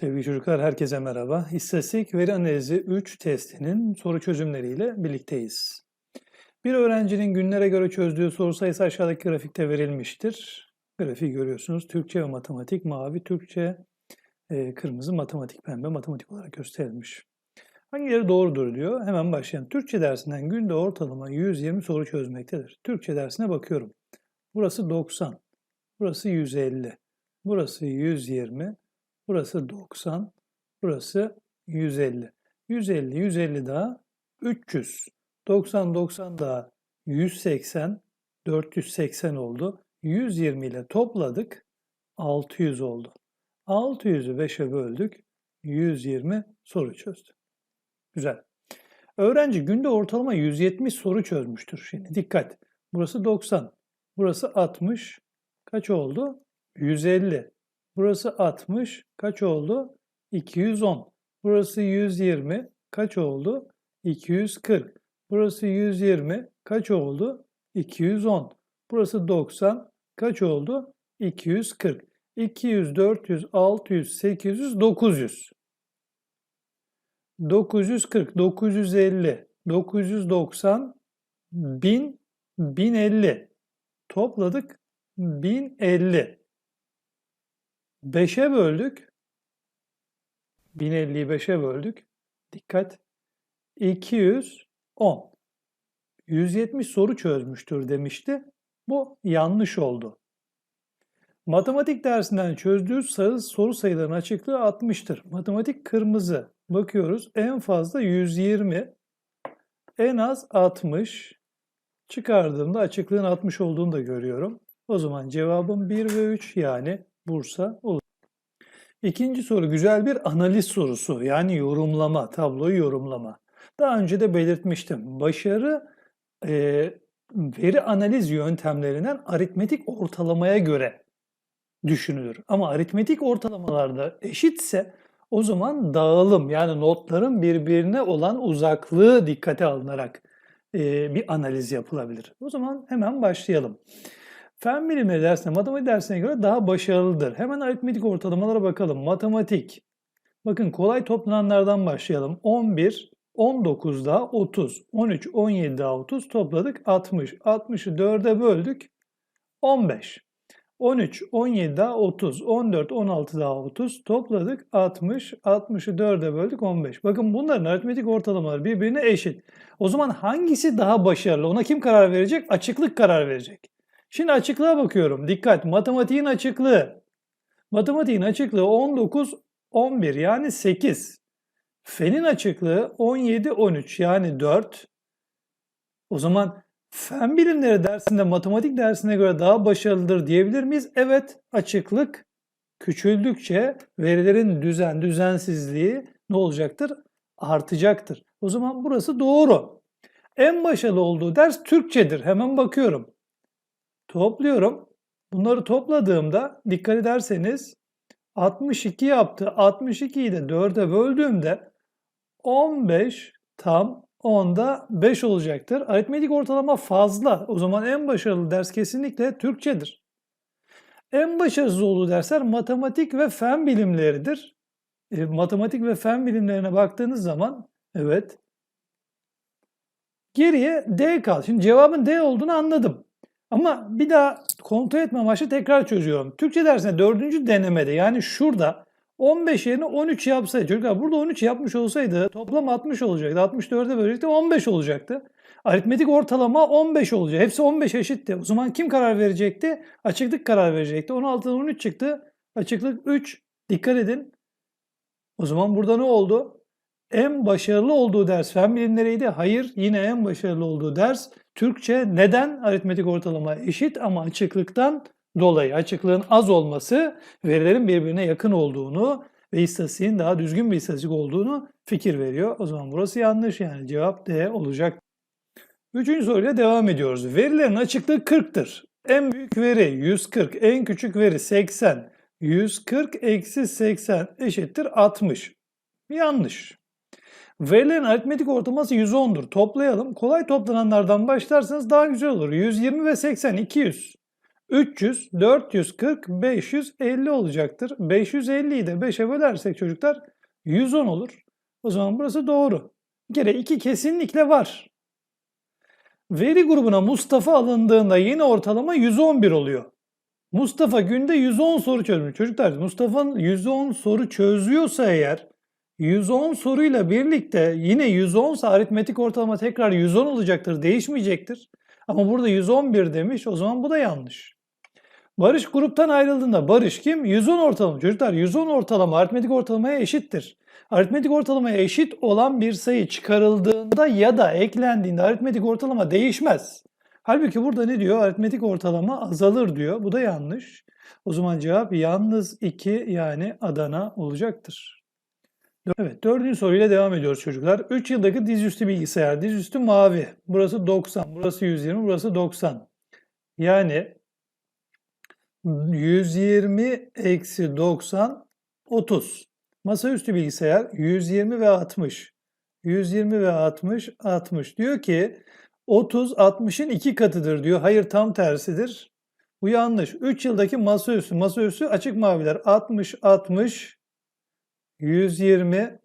Sevgili çocuklar, herkese merhaba. İstatistik veri analizi 3 testinin soru çözümleriyle birlikteyiz. Bir öğrencinin günlere göre çözdüğü soru sayısı aşağıdaki grafikte verilmiştir. Grafiği görüyorsunuz. Türkçe ve matematik mavi, Türkçe e, kırmızı, matematik pembe, matematik olarak gösterilmiş. Hangileri doğrudur diyor. Hemen başlayalım. Türkçe dersinden günde ortalama 120 soru çözmektedir. Türkçe dersine bakıyorum. Burası 90, burası 150, burası 120, Burası 90, burası 150. 150, 150 daha 300. 90, 90 daha 180, 480 oldu. 120 ile topladık, 600 oldu. 600'ü 5'e böldük, 120 soru çözdü. Güzel. Öğrenci günde ortalama 170 soru çözmüştür. Şimdi dikkat. Burası 90, burası 60. Kaç oldu? 150. Burası 60. Kaç oldu? 210. Burası 120. Kaç oldu? 240. Burası 120. Kaç oldu? 210. Burası 90. Kaç oldu? 240. 200, 400, 600, 800, 900. 940, 950, 990, 1000, 1050. Topladık 1050. 5'e böldük. 1050'yi 5'e böldük. Dikkat. 210. 170 soru çözmüştür demişti. Bu yanlış oldu. Matematik dersinden çözdüğü sayı, soru sayılarının açıklığı 60'tır. Matematik kırmızı. Bakıyoruz en fazla 120, en az 60. Çıkardığımda açıklığın 60 olduğunu da görüyorum. O zaman cevabım 1 ve 3 yani Bursa olur. İkinci soru güzel bir analiz sorusu. Yani yorumlama, tabloyu yorumlama. Daha önce de belirtmiştim. Başarı e, veri analiz yöntemlerinden aritmetik ortalamaya göre düşünülür. Ama aritmetik ortalamalarda eşitse o zaman dağılım yani notların birbirine olan uzaklığı dikkate alınarak e, bir analiz yapılabilir. O zaman hemen başlayalım. Fen bilimleri dersine, matematik dersine göre daha başarılıdır. Hemen aritmetik ortalamalara bakalım. Matematik. Bakın kolay toplananlardan başlayalım. 11, 19 daha 30, 13, 17 daha 30 topladık 60. 60'ı 4'e böldük 15. 13, 17 daha 30, 14, 16 daha 30 topladık 60, 60'ı 4'e böldük 15. Bakın bunların aritmetik ortalamaları birbirine eşit. O zaman hangisi daha başarılı? Ona kim karar verecek? Açıklık karar verecek. Şimdi açıklığa bakıyorum. Dikkat matematiğin açıklığı. Matematiğin açıklığı 19, 11 yani 8. Fenin açıklığı 17, 13 yani 4. O zaman fen bilimleri dersinde matematik dersine göre daha başarılıdır diyebilir miyiz? Evet açıklık küçüldükçe verilerin düzen, düzensizliği ne olacaktır? Artacaktır. O zaman burası doğru. En başarılı olduğu ders Türkçedir. Hemen bakıyorum. Topluyorum. Bunları topladığımda dikkat ederseniz 62 yaptı. 62'yi de 4'e böldüğümde 15 tam 10'da 5 olacaktır. Aritmetik ortalama fazla. O zaman en başarılı ders kesinlikle Türkçedir. En başarısız olduğu dersler matematik ve fen bilimleridir. E, matematik ve fen bilimlerine baktığınız zaman evet geriye D kaldı. Şimdi cevabın D olduğunu anladım. Ama bir daha kontrol etme amaçlı tekrar çözüyorum. Türkçe dersinde dördüncü denemede yani şurada 15 yerine 13 yapsaydı. Çocuklar burada 13 yapmış olsaydı toplam 60 olacaktı. 64'e bölecekti 15 olacaktı. Aritmetik ortalama 15 olacak. Hepsi 15 eşitti. O zaman kim karar verecekti? Açıklık karar verecekti. 16'dan 13 çıktı. Açıklık 3. Dikkat edin. O zaman burada ne oldu? En başarılı olduğu ders fen bilimleriydi. Hayır yine en başarılı olduğu ders Türkçe. Neden? Aritmetik ortalama eşit ama açıklıktan dolayı. Açıklığın az olması verilerin birbirine yakın olduğunu ve istatistiğin daha düzgün bir istatistik olduğunu fikir veriyor. O zaman burası yanlış yani cevap D olacak. Üçüncü soruyla devam ediyoruz. Verilerin açıklığı 40'tır. En büyük veri 140, en küçük veri 80. 140 eksi 80 eşittir 60. Yanlış. Verilerin aritmetik ortalaması 110'dur. Toplayalım. Kolay toplananlardan başlarsanız daha güzel olur. 120 ve 80, 200. 300, 440, 550 olacaktır. 550'yi de 5'e bölersek çocuklar 110 olur. O zaman burası doğru. Bir kere 2 kesinlikle var. Veri grubuna Mustafa alındığında yeni ortalama 111 oluyor. Mustafa günde 110 soru çözmüş. Çocuklar Mustafa'nın 110 soru çözüyorsa eğer 110 soruyla birlikte yine 110 ise aritmetik ortalama tekrar 110 olacaktır, değişmeyecektir. Ama burada 111 demiş, o zaman bu da yanlış. Barış gruptan ayrıldığında Barış kim? 110 ortalama. Çocuklar 110 ortalama aritmetik ortalamaya eşittir. Aritmetik ortalamaya eşit olan bir sayı çıkarıldığında ya da eklendiğinde aritmetik ortalama değişmez. Halbuki burada ne diyor? Aritmetik ortalama azalır diyor. Bu da yanlış. O zaman cevap yalnız 2 yani Adana olacaktır. Evet, dördüncü soruyla devam ediyoruz çocuklar. 3 yıldaki dizüstü bilgisayar. Dizüstü mavi. Burası 90, burası 120, burası 90. Yani 120 eksi 90, 30. Masaüstü bilgisayar 120 ve 60. 120 ve 60, 60. Diyor ki 30, 60'ın iki katıdır diyor. Hayır tam tersidir. Bu yanlış. 3 yıldaki masaüstü. Masaüstü açık maviler. 60, 60, 120,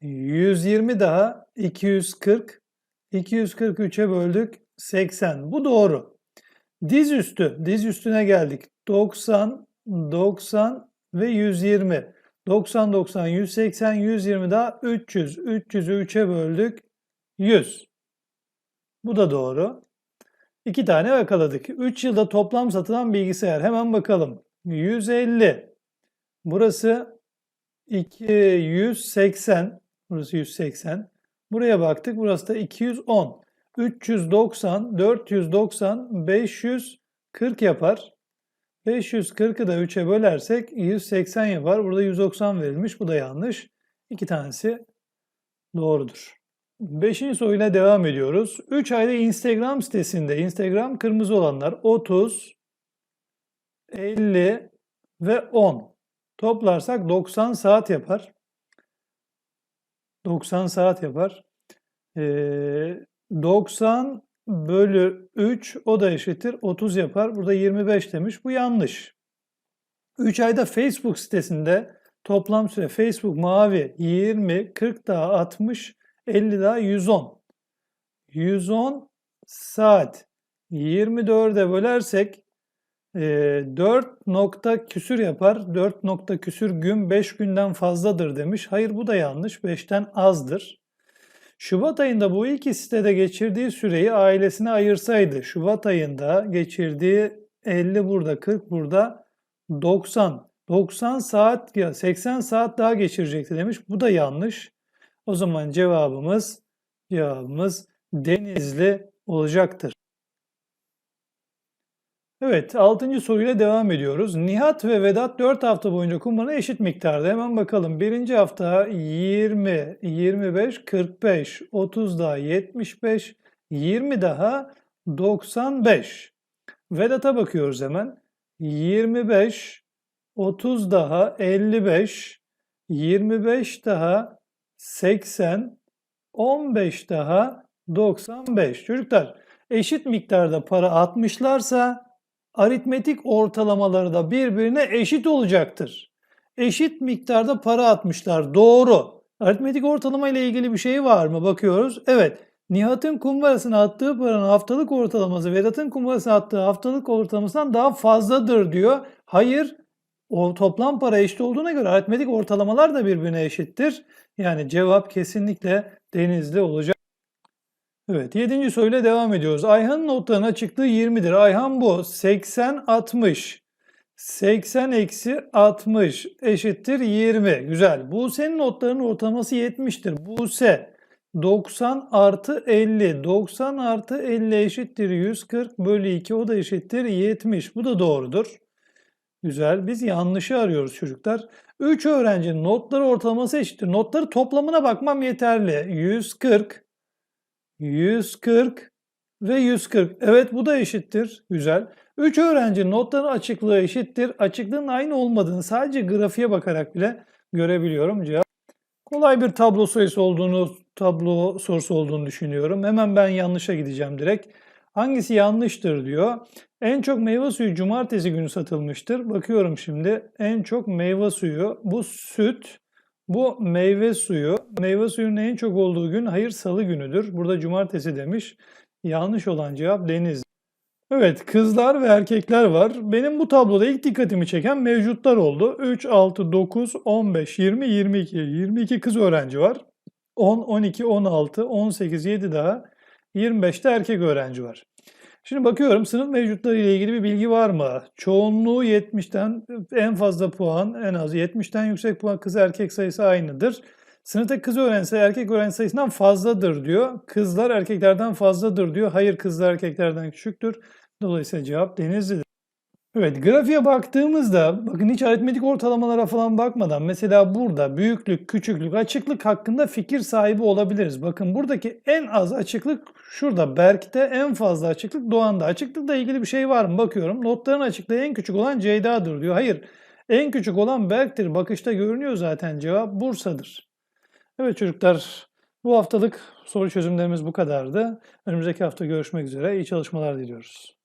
120 daha 240, 243'e böldük 80. Bu doğru. Dizüstü, diz üstüne geldik. 90, 90 ve 120. 90, 90, 180, 120 daha 300. 300'ü 3'e böldük 100. Bu da doğru. İki tane yakaladık. 3 yılda toplam satılan bilgisayar. Hemen bakalım. 150. Burası 280. Burası 180. Buraya baktık. Burası da 210. 390, 490, 540 yapar. 540'ı da 3'e bölersek 180 yapar. Burada 190 verilmiş. Bu da yanlış. İki tanesi doğrudur. Beşinci soruyla devam ediyoruz. 3 ayda Instagram sitesinde, Instagram kırmızı olanlar 30, 50 ve 10. Toplarsak 90 saat yapar. 90 saat yapar. Ee, 90 bölü 3 o da eşittir 30 yapar. Burada 25 demiş. Bu yanlış. 3 ayda Facebook sitesinde toplam süre Facebook mavi 20, 40 daha 60, 50 daha 110. 110 saat 24'e bölersek e, 4 nokta küsür yapar. 4 nokta küsür gün 5 günden fazladır demiş. Hayır bu da yanlış. 5'ten azdır. Şubat ayında bu iki sitede geçirdiği süreyi ailesine ayırsaydı, Şubat ayında geçirdiği 50 burada, 40 burada, 90. 90 saat ya 80 saat daha geçirecekti demiş. Bu da yanlış. O zaman cevabımız cevabımız Denizli olacaktır. Evet, 6. soruyla devam ediyoruz. Nihat ve Vedat 4 hafta boyunca kumbarana eşit miktarda. Hemen bakalım. Birinci hafta 20, 25, 45, 30 daha 75, 20 daha 95. Vedat'a bakıyoruz hemen. 25, 30 daha 55, 25 daha 80, 15 daha 95. Çocuklar eşit miktarda para atmışlarsa aritmetik ortalamaları da birbirine eşit olacaktır. Eşit miktarda para atmışlar. Doğru. Aritmetik ortalama ile ilgili bir şey var mı? Bakıyoruz. Evet. Nihat'ın kumbarasına attığı paranın haftalık ortalaması Vedat'ın kumbarasına attığı haftalık ortalamasından daha fazladır diyor. Hayır. O toplam para eşit olduğuna göre aritmetik ortalamalar da birbirine eşittir. Yani cevap kesinlikle denizli olacak. Evet, 7. soruyla devam ediyoruz. Ayhan'ın notlarına çıktığı 20'dir. Ayhan bu. 80, 60. 80 eksi 60 eşittir 20. Güzel. Buse'nin notlarının ortalaması 70'tir. Buse 90 artı 50. 90 artı 50 eşittir 140 bölü 2. O da eşittir 70. Bu da doğrudur. Güzel. Biz yanlışı arıyoruz çocuklar. 3 öğrencinin notları ortalaması eşittir. Notları toplamına bakmam yeterli. 140 140 ve 140. Evet bu da eşittir. Güzel. 3 öğrencinin notların açıklığı eşittir. Açıklığın aynı olmadığını sadece grafiğe bakarak bile görebiliyorum. Cevap kolay bir tablo sayısı olduğunu, tablo sorusu olduğunu düşünüyorum. Hemen ben yanlışa gideceğim direkt. Hangisi yanlıştır diyor. En çok meyve suyu cumartesi günü satılmıştır. Bakıyorum şimdi en çok meyve suyu bu süt bu meyve suyu. Meyve suyunun en çok olduğu gün hayır salı günüdür. Burada cumartesi demiş. Yanlış olan cevap deniz. Evet kızlar ve erkekler var. Benim bu tabloda ilk dikkatimi çeken mevcutlar oldu. 3, 6, 9, 15, 20, 22. 22 kız öğrenci var. 10, 12, 16, 18, 7 daha. 25 de erkek öğrenci var. Şimdi bakıyorum sınıf mevcutları ile ilgili bir bilgi var mı? Çoğunluğu 70'ten en fazla puan en az 70'ten yüksek puan kız erkek sayısı aynıdır. Sınıfta kız öğrenci sayısı erkek öğrenci sayısından fazladır diyor. Kızlar erkeklerden fazladır diyor. Hayır kızlar erkeklerden küçüktür. Dolayısıyla cevap Denizli'dir. Evet grafiğe baktığımızda bakın hiç aritmetik ortalamalara falan bakmadan mesela burada büyüklük, küçüklük, açıklık hakkında fikir sahibi olabiliriz. Bakın buradaki en az açıklık şurada Berk'te en fazla açıklık Doğan'da. Açıklıkla ilgili bir şey var mı bakıyorum. Notların açıklığı en küçük olan Ceyda'dır diyor. Hayır en küçük olan Berk'tir. Bakışta görünüyor zaten cevap Bursa'dır. Evet çocuklar bu haftalık soru çözümlerimiz bu kadardı. Önümüzdeki hafta görüşmek üzere. İyi çalışmalar diliyoruz.